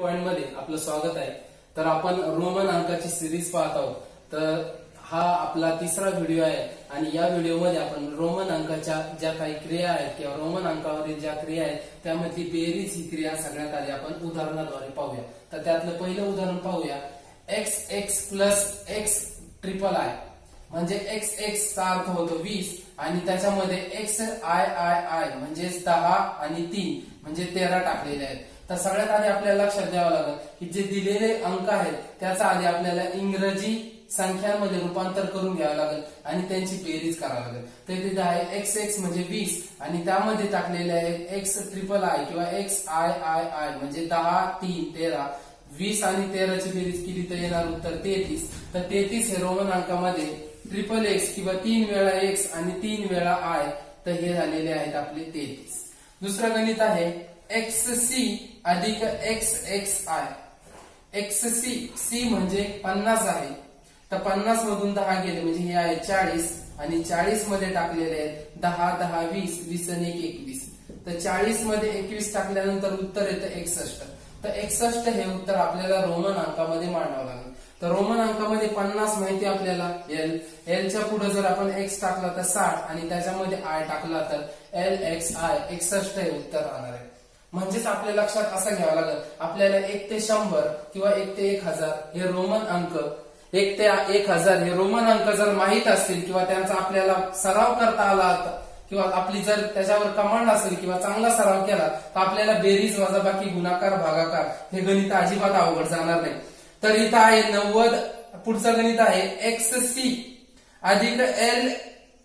पॉइंटमध्ये आपलं स्वागत आहे. तर आपण रोमन अंकाची सिरीज पाहत आहोत. तर हा आपला तिसरा व्हिडिओ आहे आणि या व्हिडिओमध्ये आपण रोमन अंकाच्या ज्या काही क्रिया आहेत किंवा रोमन अंकावरील ज्या क्रिया आहेत त्यामधली बेरीज ही क्रिया सगळ्यात आधी आपण उदाहरणाद्वारे पाहूया. तर त्यातलं पहिलं उदाहरण पाहूया. X X plus X triple I म्हणजे एक्स एक्स चा अर्थ होतो वीस आणि त्याच्यामध्ये एक्स आय आय आय म्हणजेच दहा आणि तीन म्हणजे तेरा टाकलेले आहेत. तर सगळ्यात आधी आपल्याला लक्षात द्यावं लागेल की जे दिलेले अंक आहेत त्याचा आधी आपल्याला इंग्रजी संख्यांमध्ये रूपांतर करून घ्यावं लागेल आणि त्यांची बेरीज करावी लागेल. तर तिथे आहे एक्स एक्स म्हणजे वीस आणि त्यामध्ये टाकलेले आहे एक्स ट्रिपल आय किंवा एक्स आय आय आय म्हणजे दहा तीन तेरा. वीस आणि तेराची बेरीज केली तर येणार उत्तर तेहतीस. तर तेहतीस हे रोमन अंकामध्ये ट्रिपल एक्स किंवा तीन वेळा एक्स आणि तीन वेळा आय तर हे झालेले आहेत आपले तेहतीस. दुसरं गणित आहे एक्स सी अधिक X X I X C C म्हणजे पन्नास आहे. तर पन्नास मधून दहा गेले म्हणजे हे आहे चाळीस. आणि चाळीसमध्ये टाकलेले आहेत दहा दहा वीस वीस आणि एक एकवीस. तर चाळीसमध्ये एकवीस टाकल्यानंतर उत्तर येतं एकसष्ट. तर एकसष्ट हे उत्तर आपल्याला रोमन अंकामध्ये मांडावं लागेल. तर रोमन अंकामध्ये पन्नास माहिती आपल्याला? एल एलच्या पुढे जर आपण एक्स टाकला तर साठ आणि त्याच्यामध्ये आय टाकला तर एल एक्स आय एकसष्ट हे उत्तर राहणार आहे. म्हणजेच आपल्या लक्षात असं घ्यावं लागेल. आपल्याला एक ते शंभर किंवा एक ते एक हजार हे रोमन अंक एक ते एक हजार हे रोमन अंक जर माहीत असतील किंवा त्यांचा आपल्याला सराव करता आला किंवा आपली जर त्याच्यावर कमांड असेल किंवा चांगला सराव केला तर आपल्याला बेरीज वजाबाकी गुणाकार भागाकार हे गणित अजिबात अवघड जाणार नाही. तर इथं आहे नव्वद पुढचं गणित आहे एक्स सी अधिक L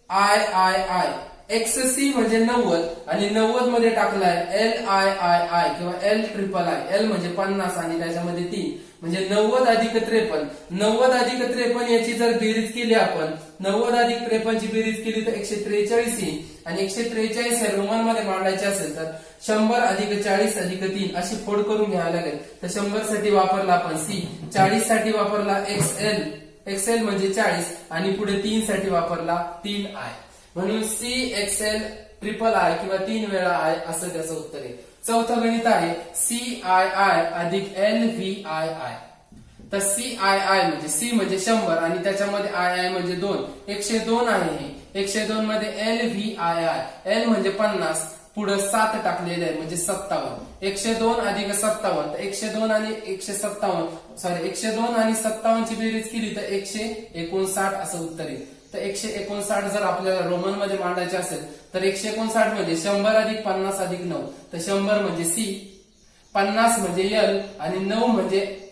I I I. X C म्हणजे नव्वद आणि नव्वदमध्ये टाकलाय एल आय आय आय किंवा एल ट्रिपल आय एल म्हणजे पन्नास आणि त्याच्यामध्ये तीन. म्हणजे नव्वद अधिक त्रेपन्न नव्वद अधिक त्रेपन्न याची जर बेरीज केली आपण नव्वद अधिक त्रेपन्नची बेरीज केली तर एकशे त्रेचाळीस येईल. आणि एकशे त्रेचाळीस हे रोमनमध्ये मांडायचे असेल तर शंभर अधिक चाळीस अधिक तीन अशी फोड करून घ्यावी लागेल. तर शंभरसाठी वापरला आपण सी चाळीससाठी वापरला एक्स एल एक्स एल म्हणजे चाळीस आणि पुढे तीन साठी वापरला तीन आय म्हणून सी एक्सएल ट्रिपल आय किंवा तीन वेळा आय असं त्याचं उत्तर आहे. चौथं गणित आहे सी आय आय अधिक एल व्ही आय आय तर सी आय आय म्हणजे सी म्हणजे शंभर आणि त्याच्यामध्ये आय आय म्हणजे दोन. एकशे दोन आहे हे. एकशे दोन मध्ये L V I I L म्हणजे पन्नास. पुढे सात टाकलेले आहे म्हणजे सत्तावन्न. एकशे दोन अधिक सत्तावन्न. तर एकशे दोन आणि एकशे सत्तावन्न. सॉरी एकशे दोन आणि सत्तावन्नची बेरीज केली तर एकशे एकोणसाठ असं उत्तर येईल तर एकशे एकोणसाठ जर आपल्याला रोमनमध्ये मांडायचे असेल तर एकशे एकोणसाठमध्ये शंभर अधिक पन्नास अधिक नऊ. तर शंभर म्हणजे सी. पन्नास म्हणजे एल आणि नऊ म्हणजे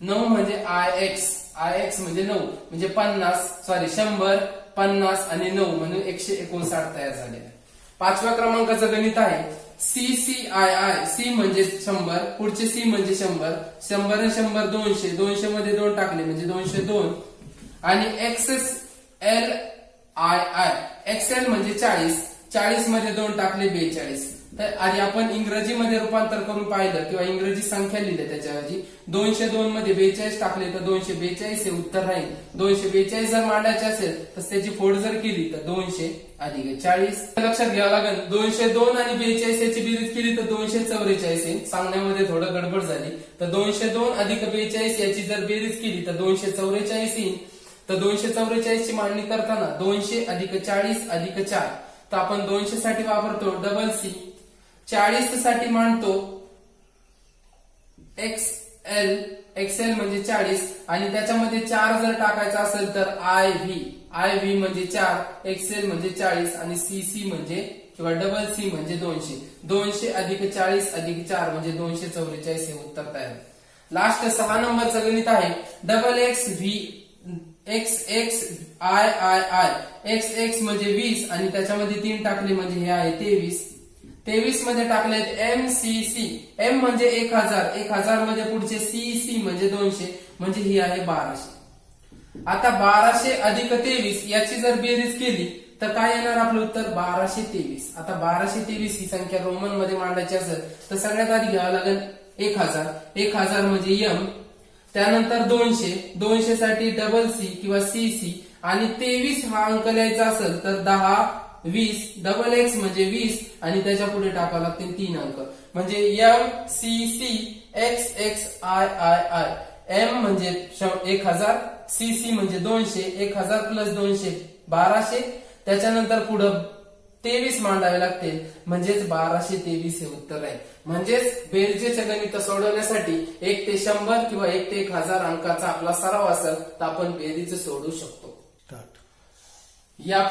नऊ म्हणजे आय एक्स. आय एक्स म्हणजे नऊ. म्हणजे पन्नास सॉरी शंभर पन्नास आणि नऊ म्हणून एकशे एकोणसाठ तयार झाले. पाचव्या क्रमांकाचं गणित आहे. C C I I. C म्हणजे शंभर पुढचे सी म्हणजे शंभर. शंभर शंभर दोनशे. दोनशे मध्ये दोन टाकले म्हणजे दोनशे दोन. आणि X L I I XL म्हणजे चाळीस. चाळीसमध्ये दोन टाकले बेचाळीस. तर आधी आपण इंग्रजीमध्ये रूपांतर करून पाहिलं किंवा इंग्रजी संख्या लिहिल्या त्याच्याऐवजी. दोनशे दोन मध्ये बेचाळीस टाकले तर दोनशे बेचाळीस हे उत्तर राहील. दोनशे बेचाळीस जर मांडायचे असेल तर त्याची फोड जर केली तर दोनशे अधिक चाळीस. लक्षात घ्यावं लागेल दोनशे दोन आणि बेचाळीस याची बेरीज केली तर दोनशे चौवेचाळीस येईल सांगण्यामध्ये थोडं गडबड झाली. तर दोनशे दोन अधिक बेचाळीस याची जर बेरीज केली तर दोनशे चौवेचाळीस येईल. तर दोनशे चौवेचाळीसची मांडणी करताना दोनशे अधिक चाळीस अधिक चार. तर आपण दोनशे साठी वापरतो डबल सी चाळीससाठी मांडतो एक्स एल एक्सएल म्हणजे चाळीस आणि त्याच्यामध्ये चार जर टाकायचा असेल तर आय व्ही आय व्ही म्हणजे चार एक्सएल म्हणजे चाळीस आणि सी सी म्हणजे किंवा डबल सी म्हणजे दोनशे. दोनशे अधिक चाळीस अधिक चार म्हणजे दोनशे चौवेचाळीस हे उत्तर तयार लास्ट सहा नंबरचं गणित आहे. Double X V X X I I I X X म्हणजे वीस आणि त्याच्यामध्ये तीन टाकले म्हणजे हे आहे तेवीस. तेवीसमध्ये टाकलेत एम सी सी एम म्हणजे एक हजार. एक हजारमध्ये पुढचे सी सी म्हणजे दोनशे. म्हणजे ही आहे बाराशे. आता बाराशे अधिक तेवीस याची जर बेरीज केली तर काय येणार आपलं उत्तर? बाराशे तेवीस. आता बाराशे तेवीस ही संख्या रोमनमध्ये मांडायची असेल तर सगळ्यात आधी घ्यावं लागेल एक हजार. एक हजार म्हणजे यम त्यानंतर दोनशे दोनशे साठी डबल सी किंवा सी सी आणि तेवीस हा अंक लिहायचा असेल तर दहा वीस डबल एक्स म्हणजे वीस आणि त्याच्या पुढे टाकावं लागतील तीन अंक. म्हणजे M C C X X I I I M म्हणजे श- एक हजार सी सी म्हणजे दोनशे एक हजार प्लस दोनशे बाराशे. त्याच्यानंतर पुढं तेवीस मांडावे लागतील. म्हणजेच बाराशे तेवीस हे उत्तर आहे. म्हणजेच बेरजेचे गणित सोडवण्यासाठी एक ते शंभर किंवा एक ते एक हजार अंकाचा आपला सराव असेल तर आपण बेरीज सोडवू शकतो. या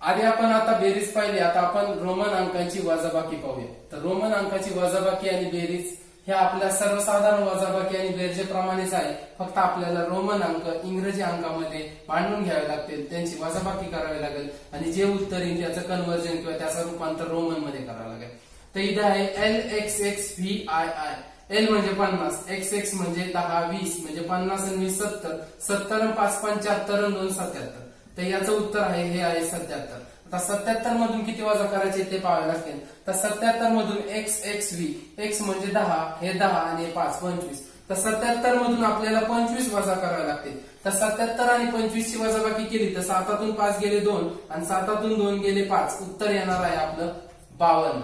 आधी आपण आता बेरीज पाहिली. आता आपण रोमन अंकांची वजाबाकी पाहूया. तर रोमन अंकाची वजाबाकी आणि बेरीज ह्या आपल्या सर्वसाधारण वजाबाकी आणि बेरजेप्रमाणेच आहे. फक्त आपल्याला रोमन अंक इंग्रजी अंकामध्ये मांडून घ्यावे लागतील त्यांची वजाबाकी करावी लागेल आणि जे उत्तर येईल त्याचं कन्वर्जन किंवा त्याचं रूपांतर रोमनमध्ये करावं लागेल. तर इथे आहे L X X V I I. L म्हणजे पन्नास एक्स एक्स म्हणजे दहा वीस म्हणजे पन्नास आणि वीस सत्तर सत्तर पाच पंच्याहत्तर दोन सत्याहत्तर. तर याचं उत्तर आहे हे आहे सत्याहत्तर. आता सत्याहत्तर मधून किती वजा करायचे ते पाहावे लागतील. तर सत्याहत्तर मधून एक्स एक्स व्ही एक्स म्हणजे दहा हे दहा आणि हे पाच पंचवीस. तर सत्याहत्तर मधून आपल्याला पंचवीस वजा करावे लागतील. तर सत्याहत्तर आणि पंचवीस ची वजाबाकी केली तर सातातून पाच गेले दोन आणि सातातून दोन गेले पाच. उत्तर येणार आहे आपलं बावन्न.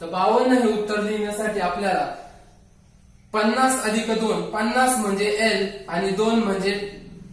तर बावन्न हे उत्तर लिहिण्यासाठी आपल्याला पन्नास अधिक दोन पन्नास म्हणजे एल आणि दोन म्हणजे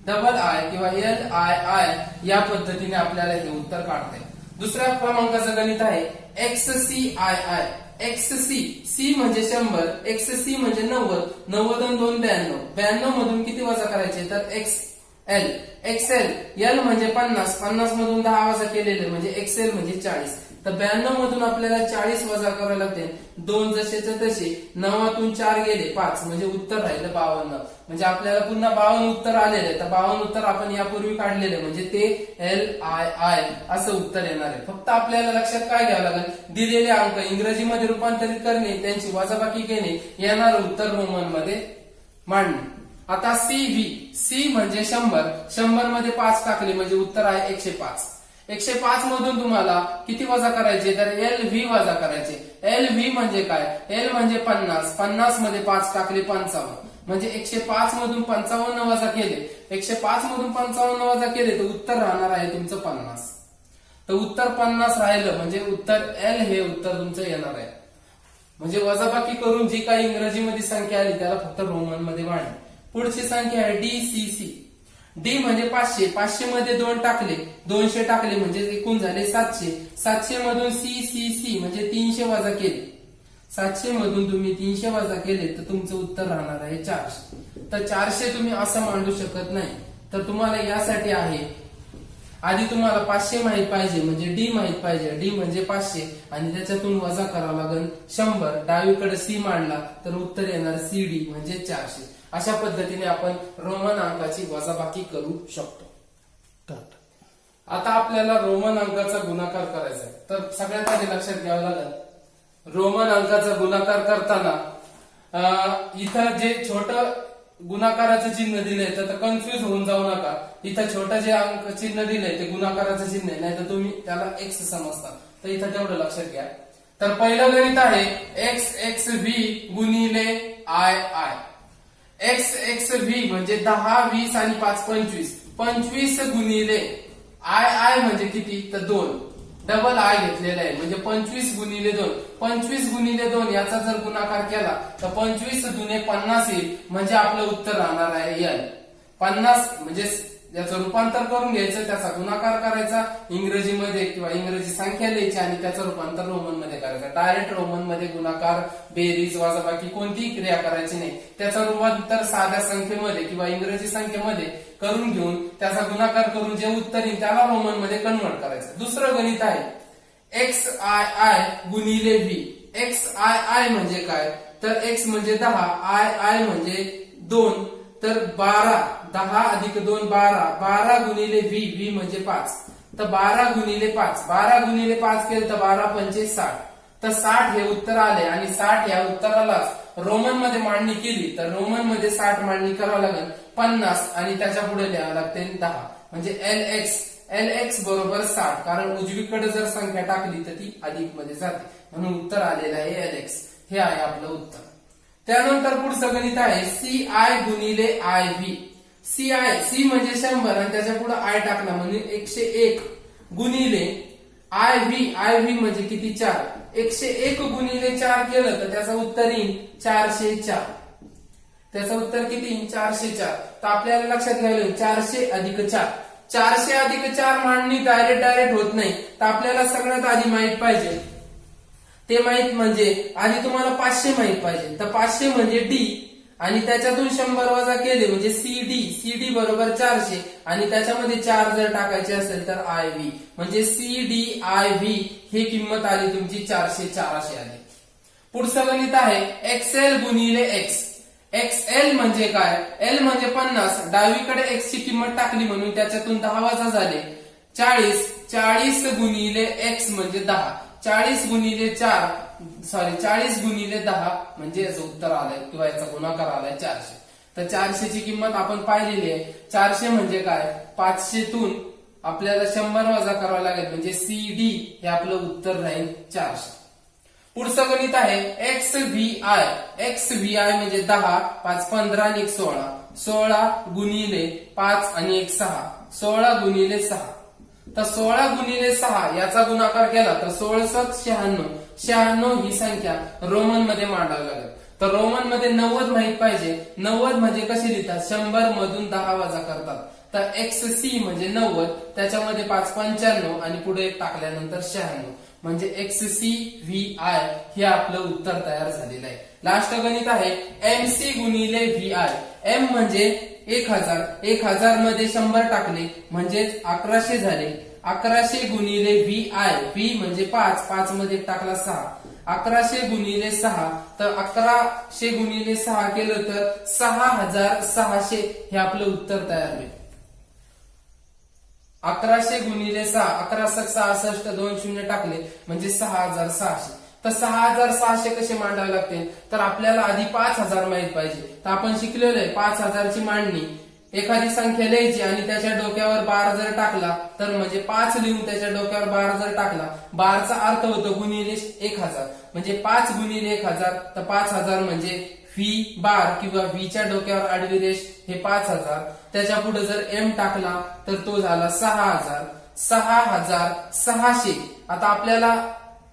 डबल आय किंवा एल आय आय या पद्धतीने आपल्याला हे उत्तर काढता येईल दुसऱ्या क्रमांकाचं गणित आहे X C I I X C C म्हणजे शंभर एक्स सी म्हणजे नव्वद नव्वद दोन ब्याण्णव. ब्याण्णव मधून किती वजा करायचे? तर एक्स एल एक्सेल एल म्हणजे पन्नास पन्नास मधून दहा वजा केलेले म्हणजे एक्सेल म्हणजे चाळीस. तर ब्याण्णव मधून आपल्याला चाळीस वजा करावे लागते. दोन जसेच तसे नवातून चार गेले पाच. म्हणजे उत्तर राहिलं बावन्न. म्हणजे आपल्याला पुन्हा बावन्न उत्तर आलेले. तर बावन्न उत्तर आपण यापूर्वी काढलेले. म्हणजे ते एल आय आय असं उत्तर येणार आहे. फक्त आपल्याला लक्षात काय घ्यावं लागेल? दिलेले अंक इंग्रजीमध्ये रूपांतरित करणे त्यांची वजाबाकी घेणे येणार उत्तर रोमनमध्ये मांडणे. आता सी व्ही सी म्हणजे शंभर. शंभरमध्ये पाच टाकले. म्हणजे उत्तर आहे एकशे पाच. एकशे पाच मधून तुम्हाला किती वजा करायचे? तर एल व्ही वजा करायचे. एल व्ही म्हणजे काय? एल म्हणजे पन्नास. पन्नासमध्ये पाच टाकले पंचावन्न. म्हणजे एकशे पाच मधून पंचावन्न वजा केले. एकशे पाच मधून पंचावन्न वजा केले तर उत्तर राहणार आहे तुमचं पन्नास. तर उत्तर पन्नास राहिलं म्हणजे उत्तर एल हे उत्तर तुमचं येणार आहे. म्हणजे वजाबाकी करून जी काही इंग्रजीमध्ये संख्या आली त्याला फक्त रोमनमध्ये मांडली पुढची संख्या आहे डी सी सी डी म्हणजे पाचशे पाचशे मध्ये दोन टाकले दोनशे टाकले म्हणजे एकूण झाले सातशे. सातशे मधून सी सी सी म्हणजे तीनशे वजा केले. सातशे मधून तुम्ही तीनशे वजा केले तर तुमचं उत्तर राहणार आहे चारशे. तर चारशे तुम्ही असं मांडू शकत नाही. तर तुम्हाला यासाठी आहे आधी तुम्हाला पाचशे माहीत पाहिजे म्हणजे डी माहीत पाहिजे. डी म्हणजे पाचशे आणि त्याच्यातून वजा करावं लागेल शंभर. डावीकडे सी मांडला तर उत्तर येणार सी डी म्हणजे चारशे. अशा पद्धतीने आपण रोमन अंकाची वजाबाकी करू शकतो. आता आपल्याला रोमन अंकाचा गुणाकार करायचा आहे. तर सगळ्यात आधी लक्षात घ्यावं लागेल. रोमन अंकाचा गुणाकार करताना इथं जे छोट गुणाकाराचं चिन्ह दिलंय तर कन्फ्युज होऊन जाऊ नका. इथं छोटं जे अंक चिन्ह दिलंय ते गुणाकाराचं चिन्ह आहे. नाही तर तुम्ही त्याला एक्स समजता. तर इथं तेवढं लक्षात घ्या. तर पहिलं गणित आहे एक्स एक्स व्ही गुणिले I I X X V म्हणजे दहा वीस आणि पाच पंचवीस. पंचवीस गुणिले आय आय म्हणजे किती? तर दोन. डबल आय घेतलेला आहे. म्हणजे पंचवीस गुणिले दोन. पंचवीस गुणिले दोन याचा जर गुणाकार केला तर पंचवीस जुने पन्नास येईल म्हणजे आपलं उत्तर राहणार आहे एल पन्नास म्हणजे याचं रूपांतर करून घ्यायचं त्याचा गुणाकार करायचा इंग्रजीमध्ये किंवा इंग्रजी संख्या लिहायची आणि त्याचं रूपांतर रोमनमध्ये करायचं. डायरेक्ट रोमनमध्ये गुणाकार बेरीज वाजाबाकी कोणतीही क्रिया करायची नाही. त्याचं रूपांतर साध्या संख्येमध्ये किंवा इंग्रजी संख्येमध्ये करून घेऊन त्याचा गुणाकार करून जे उत्तर येईल त्याला रोमनमध्ये कन्वर्ट करायचं. दुसरं गणित आहे. एक्स आय आय गुणिले बी एक्स आय आय म्हणजे काय? तर एक्स म्हणजे दहा आय आय म्हणजे दोन तर बारा दहा अधिक दोन बारा. बारा गुणिले व्ही व्ही म्हणजे पाच. तर बारा गुणिले पाच. बारा गुणिले पाच केलं तर बारा पंचे साठ. तर साठ हे उत्तर आले आणि साठ या उत्तरालाच रोमनमध्ये मांडणी केली. तर रोमनमध्ये साठ मांडणी करावं लागेल. पन्नास आणि त्याच्या पुढे लिहावं लागते दहा. म्हणजे एल एक्स एल एक्स बरोबर साठ. कारण उजवीकडे जर संख्या टाकली तर ती अधिकमध्ये जाते. म्हणून उत्तर आलेलं आहे एल एक्स. हे आहे आपलं उत्तर. त्यानंतर पुढचं गणित आहे सी आय गुणिले I V C I C म्हणजे शंभर आणि त्याच्या पुढे आय टाकला म्हणजे एकशे एक गुणिले आय व्ही आय व्ही म्हणजे किती? चार. एकशे एक गुणिले चार केलं तर त्याचं उत्तर येईल चारशे चार. त्याचं उत्तर किती येईल चारशे चार. तर आपल्याला लक्षात घ्यायला चारशे अधिक चार. चारशे अधिक चार मांडणी डायरेक्ट डायरेक्ट होत नाही. तर आपल्याला सगळ्यात आधी माहीत पाहिजे ते माहीत म्हणजे आधी तुम्हाला पाचशे माहीत पाहिजे. तर पाचशे म्हणजे डी आणि त्याच्यातून शंभर वजा केले म्हणजे सी डी सी डी बरोबर चारशे आणि त्याच्यामध्ये चार जर टाकायचे असेल तर आय व्ही म्हणजे सी डी आय व्ही ही किंमत आली तुमची चारशे चारशे आली. पुढचं गणित आहे एक्सएल गुणिले एक्स एक्स एल म्हणजे काय? एल म्हणजे पन्नास. डावीकडे एक्स ची किंमत टाकली म्हणून त्याच्यातून दहा वजा झाले. चाळीस. चाळीस गुणिले एक्स म्हणजे दहा. चाळीस गुणिले चार सॉरी चाळीस गुणिले दहा म्हणजे याचं उत्तर आलंय किंवा याचा गुणाकार आलाय चारशे. तर चारशेची किंमत आपण पाहिलेली आहे. चारशे म्हणजे काय? पाचशेतून आपल्याला शंभर वजा करावा लागेल म्हणजे सी डी हे आपलं उत्तर राहील चारशे. पुढचं गणित आहे X V I X V I म्हणजे दहा पाच पंधरा आणि एक सोळा. सोळा गुणिले पाच आणि एक सहा. सोळा गुणिले सहा. तर सोळा गुणिले सहा याचा गुणाकार केला तर सोळसत शहाण्णव. शहाण्णव ही संख्या रोमनमध्ये मांडावी लागेल. तर रोमनमध्ये नव्वद माहीत पाहिजे. नव्वद म्हणजे कसे लिहितात? शंभर मधून दहा वजा करतात. तर एक्स सी म्हणजे नव्वद त्याच्यामध्ये पाच पंच्याण्णव आणि पुढे एक टाकल्यानंतर शहाण्णव. म्हणजे एक्स सी व्ही आय हे आपलं उत्तर तयार झालेलं आहे. लास्ट गणित आहे. एम सी गुणिले व्ही आय. एम म्हणजे एक हजार एक हजारमध्ये शंभर टाकले म्हणजेच अकराशे झाले. अकराशे गुणिले व्ही आय व्ही म्हणजे पाच पाच मध्ये टाकला सहा. अकराशे गुणिले सहा तर अकराशे गुणिले सहा केलं तर सहा हजार सहाशे हे आपलं उत्तर तयार होईल. अकराशे गुणिले सहा अकरा सहासष्ट दोन शून्य टाकले म्हणजे सहा हजार सहाशे. तर सहा हजार सहाशे कसे मांडावे लागते तर आपल्याला आधी पाच हजार माहीत पाहिजे. तर आपण शिकलेलो आहे पाच हजारची मांडणी. एखादी संख्या लिहायची आणि त्याच्या डोक्यावर बार जर टाकला तर म्हणजे पाच लिहून त्याच्या डोक्यावर बार जर टाकला बारचा अर्थ होतो गुणिले एक हजार. म्हणजे पाच गुणिले एक हजार तर पाच हजार म्हणजे व्ही बार किंवा व्हीच्या डोक्यावर आडवी रेष हे पाच हजार. त्याच्या पुढे जर एम टाकला तर तो झाला सहा हजार. सहा हजार सहाशे. आता आपल्याला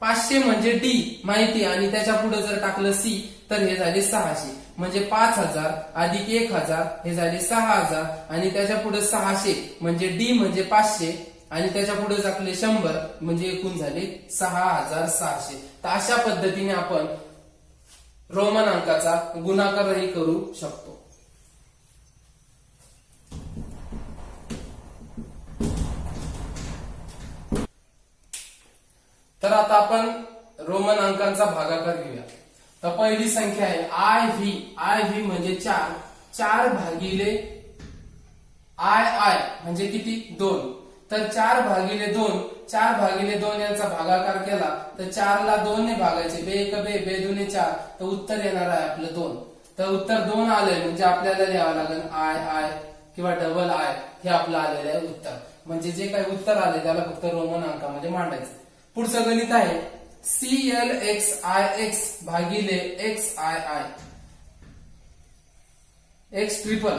पाचशे म्हणजे डी माहिती आणि त्याच्या पुढे जर टाकलं सी तर हे झाले सहाशे. म्हणजे पाच हजार अधिक एक हजार हे झाले सहा हजार आणि त्याच्या पुढे सहाशे म्हणजे डी म्हणजे पाचशे आणि त्याच्या पुढे टाकले शंभर म्हणजे एकूण झाले सहा हजार सहाशे. तर अशा पद्धतीने आपण रोमन अंकाचा गुणाकारही करू शकतो. तर आता आपण रोमन अंकांचा भागाकार घेऊया. तर पहिली संख्या आहे आय व्ही आय व्ही म्हणजे चार. चार भागिले आय आय म्हणजे किती? दोन. तर चार भागिले दोन. चार भागिले दोन यांचा भागाकार केला तर चारला दोन ने भागायचे. बे एक बे बे दुने चार. तर उत्तर येणार आहे आपलं दोन. तर उत्तर दोन आलंय म्हणजे आपल्याला लिहावं लागेल आय आय किंवा डबल आय हे आपलं आलेलं आहे उत्तर. म्हणजे जे काही उत्तर आले त्याला फक्त रोमन अंकामध्ये मांडायचं. पुढचं गणित आहे C L X I X भागिले X I I X triple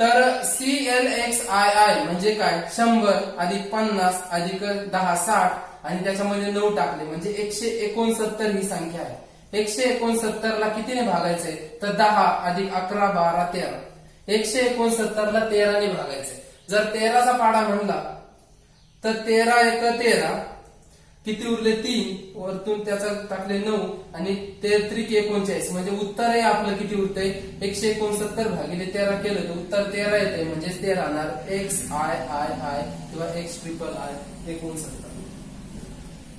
तर C L X I I म्हणजे काय? शंभर अधिक पन्नास अधिक दहा साठ आणि त्याच्यामध्ये नऊ टाकले. म्हणजे एकशे एकोणसत्तर ही संख्या आहे. एकशे एकोणसत्तर ला कितीने भागायचंय तर दहा अधिक अकरा बारा तेरा. एकशे एकोणसत्तर ला तेराने भागायचंय जर तेराचा पाडा म्हणला तर तेरा एक तेरा किती उरले? तीन. वरतून त्याचा टाकले नऊ आणि ते त्रिक एकोणचाळीस. म्हणजे उत्तर आहे आपलं किती उरतंय? एकशे एकोणसत्तर भागिले तेरा केलं तर उत्तर तेरा येते म्हणजेच ते राहणार एक्स आय आय आय किंवा एक्स ट्रिपल आय एकोणसत्तर.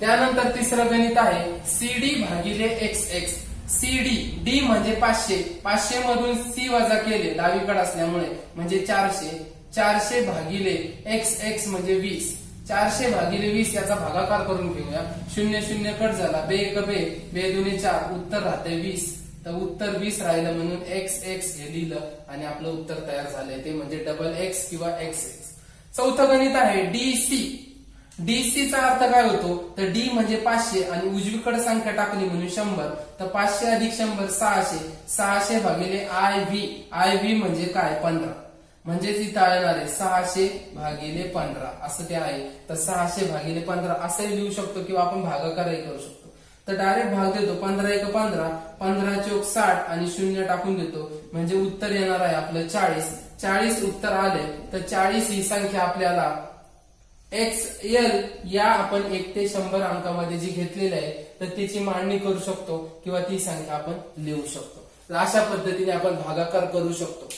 त्यानंतर तिसरं गणित आहे. सीडी भागिले एक्स एक्स सीडी डी म्हणजे पाचशे. पाचशे मधून सी वजा केले डावीकडे असल्यामुळे. म्हणजे चारशे. चारशे भागिले एक्स एक्स म्हणजे वीस. चारशे भागिले वीस याचा भागाकार करून घेऊया. शून्य शून्य कट झाला. बे एक बे. बे दोन्ही चार. उत्तर राहते वीस. तर उत्तर वीस राहिलं म्हणून एक्स एक्स हे लिहिलं आणि आपलं उत्तर तयार झालंय. ते म्हणजे डबल एक्स किंवा एक्स एक्स चौथं गणित आहे डी सी डीसी चा अर्थ काय होतो? तर डी म्हणजे पाचशे आणि उजवीकडे संख्या टाकली म्हणून शंभर. तर पाचशे अधिक शंभर सहाशे. सहाशे भागिले आय व्ही आय व्ही म्हणजे काय? पंधरा. म्हणजेच इथं येणार आहे सहाशे भागिले पंधरा असं ते आहे. तर सहाशे भागिले पंधरा असंही लिहू शकतो किंवा आपण भागाकारही करू शकतो. तर डायरेक्ट भाग देतो. पंधरा एक पंधरा पंधरा चौक साठ आणि शून्य टाकून देतो. म्हणजे उत्तर येणार आहे आपलं चाळीस. चाळीस उत्तर आले तर चाळीस ही संख्या आपल्याला एक्स एल या आपण एक ते शंभर अंकामध्ये जी घेतलेली आहे तर तिची मांडणी करू शकतो किंवा ती संख्या आपण लिहू शकतो. तर अशा पद्धतीने आपण भागाकार करू शकतो.